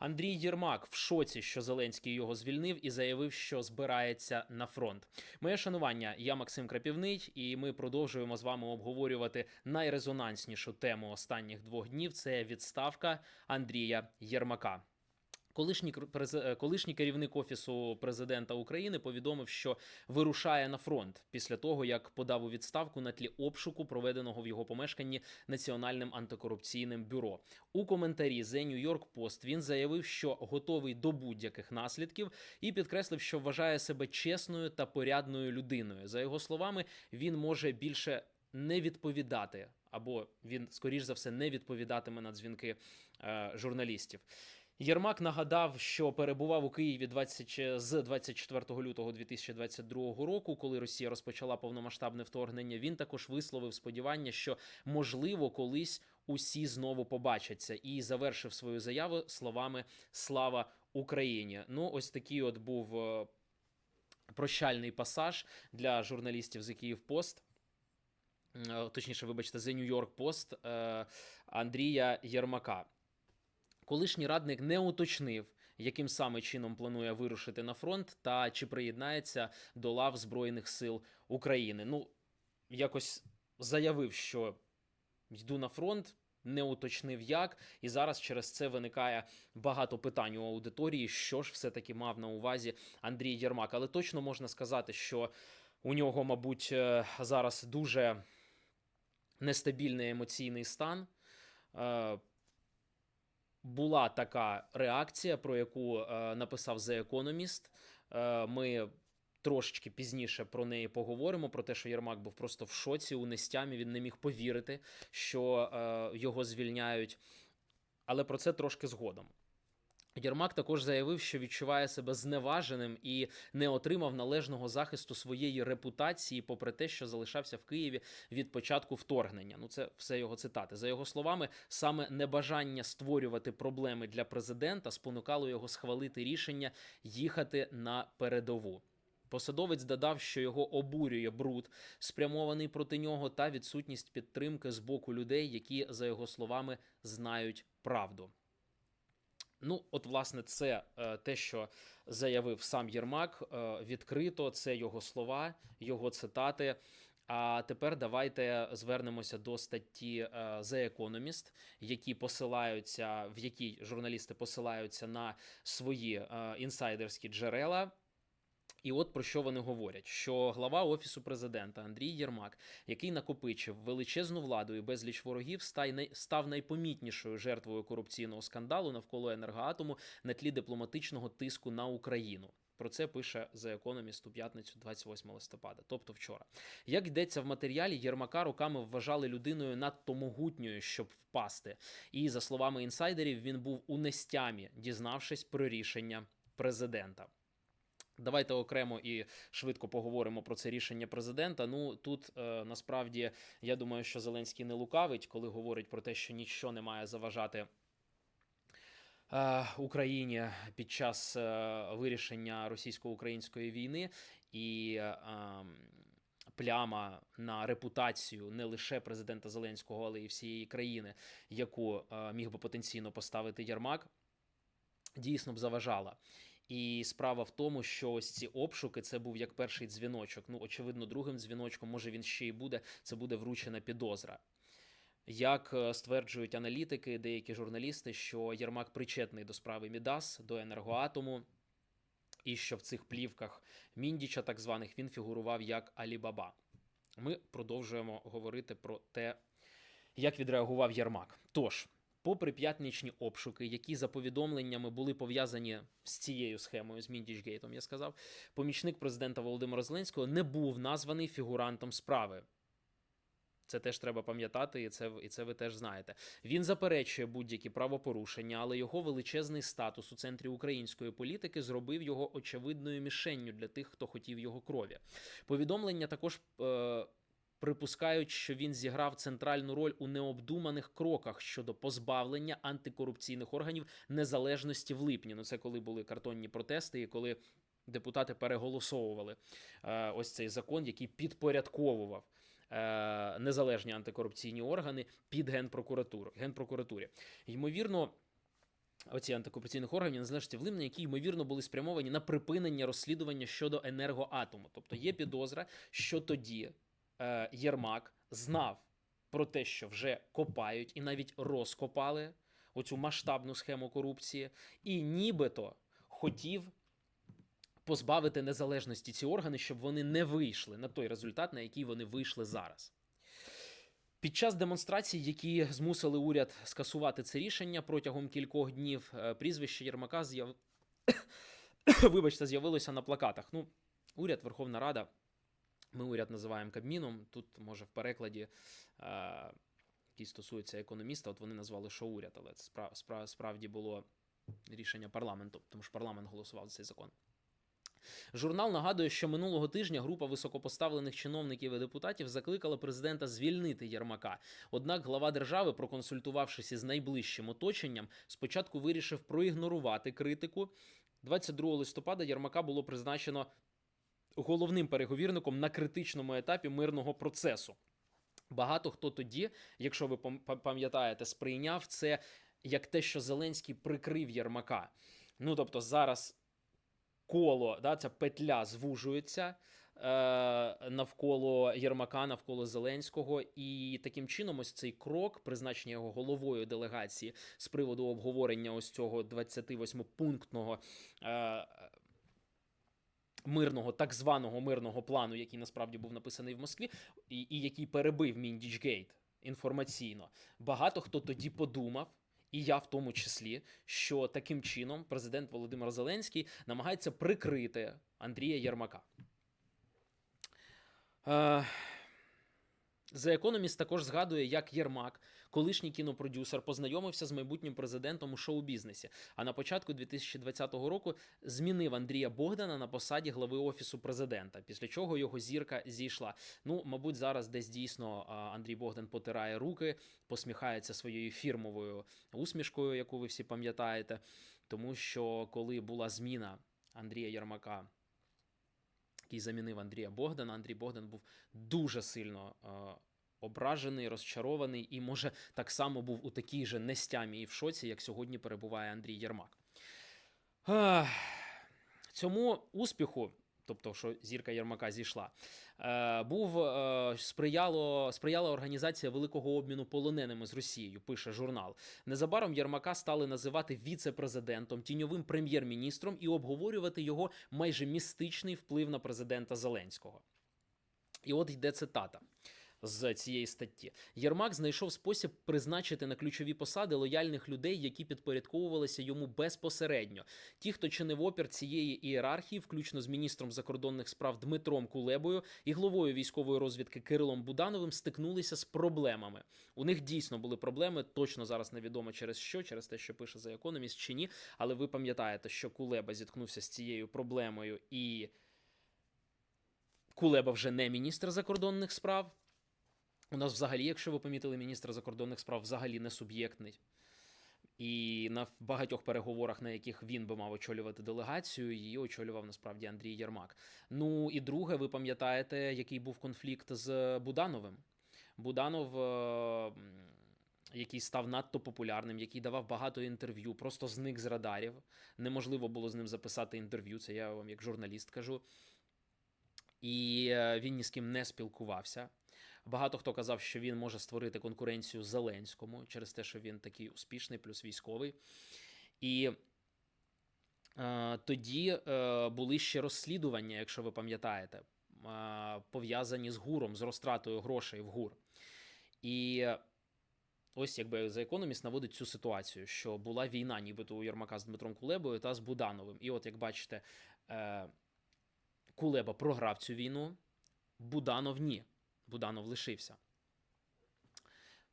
Андрій Єрмак в шоці, що Зеленський його звільнив, і заявив, що збирається на фронт. Моє шанування, я Максим Крапівний, і ми продовжуємо з вами обговорювати найрезонанснішу тему останніх двох днів. Це відставка Андрія Єрмака. Колишній е, колишній керівник офісу президента України повідомив, що вирушає на фронт після того, як подав у відставку на тлі обшуку, проведеного в його помешканні Національним антикорупційним бюро. У коментарі The New York Post він заявив, що готовий до будь-яких наслідків, і підкреслив, що вважає себе чесною та порядною людиною. За його словами, він може більше не відповідати. Або він, скоріш за все, не відповідатиме на дзвінки е, журналістів. Єрмак нагадав, що перебував у Києві 20, з 24 лютого 2022 року, коли Росія розпочала повномасштабне вторгнення. Він також висловив сподівання, що можливо колись усі знову побачаться, і завершив свою заяву словами Слава Україні. Ну, ось такий от був е, прощальний пасаж для журналістів з Київ Пост. Е, Точніше, вибачте, The New York Post е, Андрія Єрмака. Колишній радник не уточнив, яким саме чином планує вирушити на фронт та чи приєднається до лав Збройних сил України. Ну, якось заявив, що йду на фронт, не уточнив як, і зараз через це виникає багато питань у аудиторії, що ж все-таки мав на увазі Андрій Єрмак. Але точно можна сказати, що у нього, мабуть, е, зараз дуже нестабільний емоційний стан. Була така реакція, про яку е, написав The Economist. Е, ми трошечки пізніше про неї поговоримо. Про те, що Єрмак був просто в шоці у нестямі. Він не міг повірити, що е, його звільняють. Але про це трошки згодом. Єрмак також заявив, що відчуває себе зневаженим і не отримав належного захисту своєї репутації, попри те, що залишався в Києві від початку вторгнення. Ну, це все його цитати. За його словами, саме небажання створювати проблеми для президента спонукало його схвалити рішення їхати на передову. Посадовець додав, що його обурює бруд, спрямований проти нього, та відсутність підтримки з боку людей, які, за його словами, знають правду. Ну, от, власне, це е, те, що заявив сам Єрмак е, відкрито. Це його слова, його цитати. А тепер давайте звернемося до статті е, The Economist, які посилаються, в якій журналісти посилаються на свої інсайдерські джерела. І от про що вони говорять: що глава офісу президента Андрій Єрмак, який накопичив величезну владу і безліч ворогів, став найпомітнішою жертвою корупційного скандалу навколо енергоатому на тлі дипломатичного тиску на Україну. Про це пише The Economist у п'ятницю 28 листопада, тобто вчора. Як йдеться в матеріалі, Єрмака роками вважали людиною надто могутньою, щоб впасти. І за словами інсайдерів, він був у нестямі, дізнавшись про рішення президента. Давайте окремо і швидко поговоримо про це рішення президента. Ну тут е, насправді я думаю, що Зеленський не лукавить, коли говорить про те, що нічого не має заважати. е, Україні під час е, вирішення російсько-української війни і е, ем, пляма на репутацію не лише президента Зеленського, але й всієї країни, яку міг би потенційно поставити Єрмак, дійсно б заважала. І справа в тому, що ось ці обшуки це був як перший дзвіночок. Ну, очевидно, другим дзвіночком, може він ще й буде. Це буде вручена підозра. Як е, стверджують аналітики, деякі журналісти, що Єрмак причетний до справи Мідас, до енергоатому, і що в цих плівках Міндіча, так званих, він фігурував як Алібаба. Ми продовжуємо говорити про те, як відреагував Єрмак. Тож, попри п'ятничні обшуки, які за повідомленнями були пов'язані з цією схемою, з Міндічгейтом, я сказав, помічник президента Володимира Зеленського не був названий фігурантом справи. Це теж треба пам'ятати, і це, і це ви теж знаєте. Він заперечує будь-які правопорушення, але його величезний статус у центрі української політики зробив його очевидною мішенню для тих, хто хотів його крові. Повідомлення також. Е- Припускають, що він зіграв центральну роль у необдуманих кроках щодо позбавлення антикорупційних органів незалежності в липні. Ну це коли були картонні протести, і коли депутати переголосовували е, ось цей закон, який підпорядковував е, незалежні антикорупційні органи під генпрокуратуру генпрокуратурі. Ймовірно. оці антикорупційних органів незалежності волевиявлення, які ймовірно були спрямовані на припинення розслідування щодо енергоатому. Тобто є підозра, що тоді Єрмак знав про те, що вже копають і навіть розкопали оцю масштабну схему корупції, і нібито хотів позбавити незалежності ці органи, щоб вони не вийшли на той результат, на який вони вийшли зараз. Під час демонстрацій, які змусили уряд скасувати це рішення протягом кількох днів, е, прізвище Єрмака з'яв... Вибачте, з'явилося на плакатах. Ну, уряд, Верховна Рада. Ми уряд називаємо Кабміном. Тут, може, в перекладі, е, який стосується економіста, от вони назвали що уряд, але це справ, справ, справді було рішення парламенту, тому що парламент голосував за цей закон. Журнал нагадує, що минулого тижня група високопоставлених чиновників і депутатів закликала президента звільнити Єрмака. Однак глава держави, проконсультувавшись із найближчим оточенням, спочатку вирішив проігнорувати критику. 22 листопада Єрмака було призначено головним переговірником на критичному етапі мирного процесу. Багато хто тоді, якщо ви пам- пам- пам'ятаєте, сприйняв це як те, що Зеленський прикрив Єрмака. Ну тобто зараз коло, да, ця петля звужується е, навколо Єрмака, навколо Зеленського, і таким чином, ось цей крок, призначення його головою делегації з приводу обговорення ось цього 28-пунктного. Мирного, так званого мирного плану, який насправді був написаний в Москві, і, і який перебив Міндічгейт інформаційно. Багато хто тоді подумав, і я в тому числі, що таким чином президент Володимир Зеленський намагається прикрити Андрія Єрмака. Е, The Economist також згадує, як Єрмак, колишній кінопродюсер, познайомився з майбутнім президентом у шоу-бізнесі. А на початку 2020 року змінив Андрія Богдана на посаді глави офісу президента, після чого його зірка зійшла. Ну, мабуть, зараз десь дійсно Андрій Богдан потирає руки, посміхається своєю фірмовою усмішкою, яку ви всі пам'ятаєте. Тому що коли була зміна Андрія Єрмака, який замінив Андрія Богдана, Андрій Богдан був дуже сильно ображений, розчарований, і, може, так само був у такій же нестямі і в шоці, як сьогодні перебуває Андрій Єрмак. Цьому успіху, тобто, що зірка Єрмака зійшла, е, був е, сприяло, сприяла організація великого обміну полоненими з Росією, пише журнал. Незабаром Єрмака стали називати віце-президентом, тіньовим прем'єр-міністром і обговорювати його майже містичний вплив на президента Зеленського. І от йде цитата. З цієї статті Єрмак знайшов спосіб призначити на ключові посади лояльних людей, які підпорядковувалися йому безпосередньо. Ті, хто чинив опір цієї ієрархії, включно з міністром закордонних справ Дмитром Кулебою і главою військової розвідки Кирилом Будановим, стикнулися з проблемами. У них дійсно були проблеми. Точно зараз невідомо через що, через те, що пише за Economist чи ні. Але ви пам'ятаєте, що Кулеба зіткнувся з цією проблемою, і Кулеба вже не міністр закордонних справ. У нас взагалі, якщо ви помітили, міністр закордонних справ взагалі не суб'єктний. І на багатьох переговорах, на яких він би мав очолювати делегацію, її очолював насправді Андрій Єрмак. Ну і друге, ви пам'ятаєте, який був конфлікт з Будановим? Буданов, е, який став надто популярним, який давав багато інтерв'ю, просто зник з радарів. Неможливо було з ним записати інтерв'ю. Це я вам як журналіст кажу. І е, він ні з ким не спілкувався. Багато хто казав, що він може створити конкуренцію Зеленському через те, що він такий успішний, плюс військовий. І е, тоді е, були ще розслідування, якщо ви пам'ятаєте, е, пов'язані з гуром, з розтратою грошей в гур. І ось якби The Economist наводить цю ситуацію, що була війна, нібито у Єрмака з Дмитром Кулебою та з Будановим. І от як бачите, е, Кулеба програв цю війну, Буданов ні. Буданов лишився.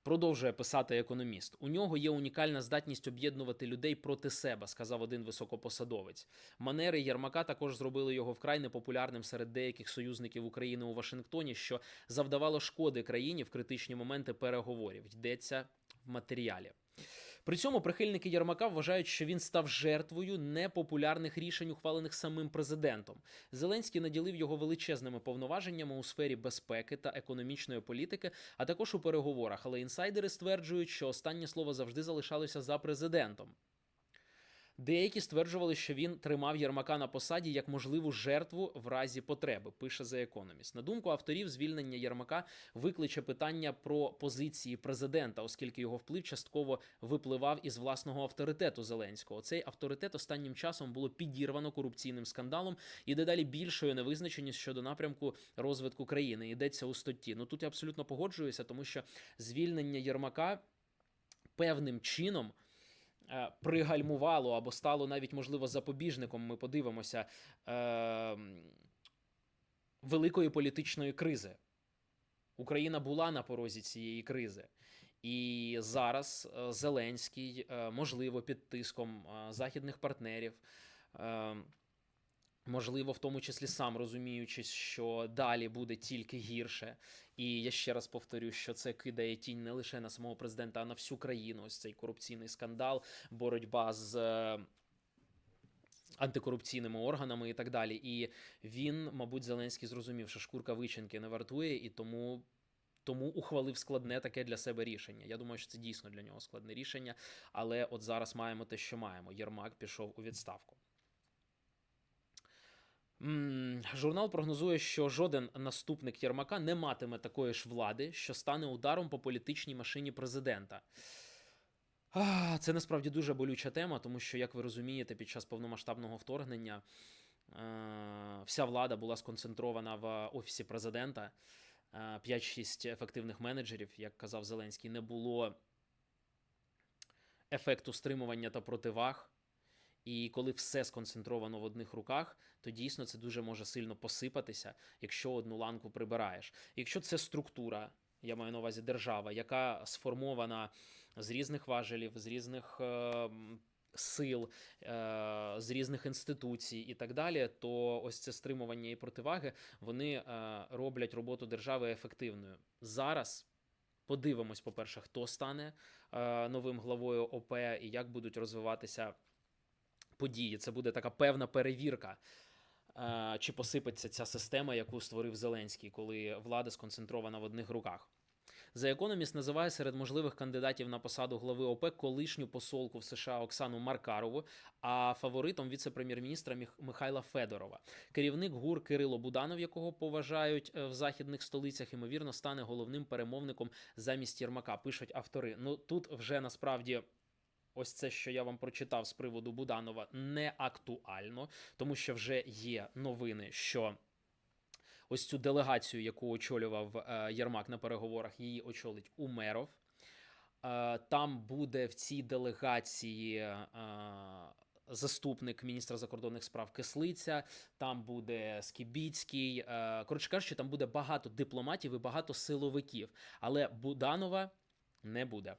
Продовжує писати економіст. У нього є унікальна здатність об'єднувати людей проти себе, сказав один високопосадовець. Манери Єрмака також зробили його вкрай непопулярним серед деяких союзників України у Вашингтоні, що завдавало шкоди країні в критичні моменти переговорів. Йдеться в матеріалі. При цьому прихильники Єрмака вважають, що він став жертвою непопулярних рішень, ухвалених самим президентом. Зеленський наділив його величезними повноваженнями у сфері безпеки та економічної політики, а також у переговорах. Але інсайдери стверджують, що останнє слово завжди залишалося за президентом. Деякі стверджували, що він тримав Єрмака на посаді як можливу жертву в разі потреби. Пише The Economist. На думку авторів, звільнення Єрмака викличе питання про позиції президента, оскільки його вплив частково випливав із власного авторитету Зеленського. Цей авторитет останнім часом було підірвано корупційним скандалом і дедалі більшою невизначеність щодо напрямку розвитку країни. Йдеться у статті. Ну тут я абсолютно погоджуюся, тому що звільнення Єрмака певним чином. Е, Пригальмувало або стало навіть можливо запобіжником. Ми подивимося е, великої політичної кризи. Україна була на порозі цієї кризи, і зараз е, Зеленський, можливо, під тиском західних партнерів, можливо, в тому числі сам розуміючи, що далі буде тільки гірше. І я ще раз повторю, що це кидає тінь не лише на самого президента, а на всю країну. Ось цей корупційний скандал, боротьба з. е, Антикорупційними органами і так далі, і він, мабуть, Зеленський зрозумів, що шкурка вичинки не вартує, і тому тому ухвалив складне таке для себе рішення. Я думаю, що це дійсно для нього складне рішення. Але от зараз маємо те, що маємо. Єрмак пішов у відставку. Журнал прогнозує, що жоден наступник Єрмака не матиме такої ж влади, що стане ударом по політичній машині президента. Це насправді дуже болюча тема, тому що, як ви розумієте, під час повномасштабного вторгнення е, вся влада була сконцентрована в офісі президента. Е, 5-6 ефективних менеджерів, як казав Зеленський, не було ефекту стримування та противаг. І коли все сконцентровано в одних руках, то дійсно це дуже може сильно посипатися, якщо одну ланку прибираєш. Якщо це структура, я маю на увазі держава, яка сформована з різних важелів, з різних е, сил, е, з різних інституцій і так далі, то ось це стримування і противаги вони е, роблять роботу держави ефективною. Зараз подивимось, по-перше, хто стане е, новим главою ОП і як будуть розвиватися події. Це буде така певна перевірка. е, Чи посипеться ця система, яку створив Зеленський, коли влада сконцентрована в одних руках? The Economist називає серед можливих кандидатів на посаду глави ОП колишню посолку в США Оксану Маркарову, а фаворитом віце-прем'єр-міністра Михайла Федорова. Керівник ГУР Кирило Буданов, якого поважають е, в західних столицях, ймовірно, стане головним перемовником замість Єрмака. Пишуть автори. Ну тут вже насправді. Ось це, що я вам прочитав з приводу Буданова, не актуально, тому що вже є новини, що ось цю делегацію, яку очолював е, Єрмак на переговорах, її очолить Умеров. Е, Там буде в цій делегації е, заступник міністра закордонних справ Кислиця, там буде Скібіцький. Коротше кажучи, там буде багато дипломатів і багато силовиків, але Буданова не буде.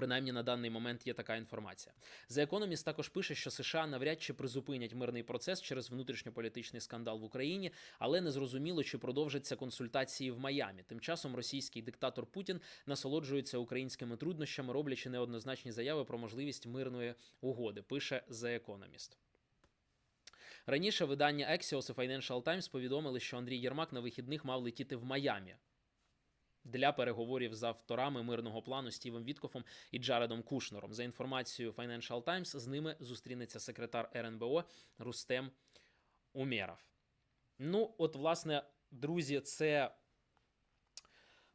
Принаймні на даний момент є така інформація. The Economist також пише, що США навряд чи призупинять мирний процес через внутрішньополітичний скандал в Україні, але не зрозуміло, чи продовжаться консультації в Майамі. Тим часом російський диктатор Путін насолоджується українськими труднощами, роблячи неоднозначні заяви про можливість мирної угоди. Пише The Economist. Раніше видання Axios і Financial Times повідомили, що Андрій Єрмак на вихідних мав летіти в Майамі для переговорів з авторами мирного плану Стівом Віткофом і Джаредом Кушнером. За інформацією Financial Times, з ними зустрінеться секретар РНБО Рустем Умєров. Ну, от, власне, друзі, це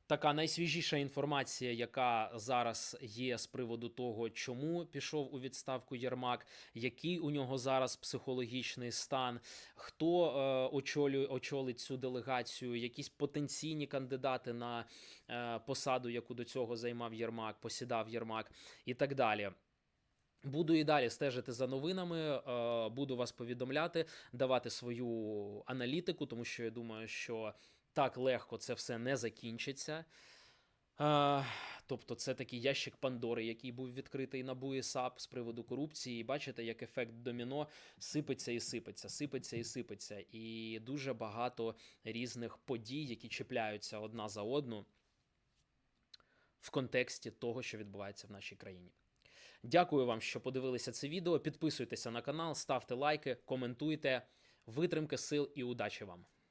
така найсвіжіша інформація, яка зараз є з приводу того, чому пішов у відставку Єрмак, який у нього зараз психологічний стан, хто е, очолює очолить цю делегацію, якісь потенційні кандидати на е, посаду, яку до цього займав Єрмак, посідав Єрмак і так далі. Буду і далі стежити за новинами, е, буду вас повідомляти, давати свою аналітику, тому що я думаю, що так легко це все не закінчиться. Е, Тобто, це такий ящик Пандори, який був відкритий на БУ і САП з приводу корупції. І бачите, як ефект доміно сипеться і сипеться, сипеться і сипеться. І дуже багато різних подій, які чіпляються одна за одну в контексті того, що відбувається в нашій країні. Дякую вам, що подивилися це відео. Підписуйтеся на канал, ставте лайки, коментуйте. Витримки сил і удачі вам!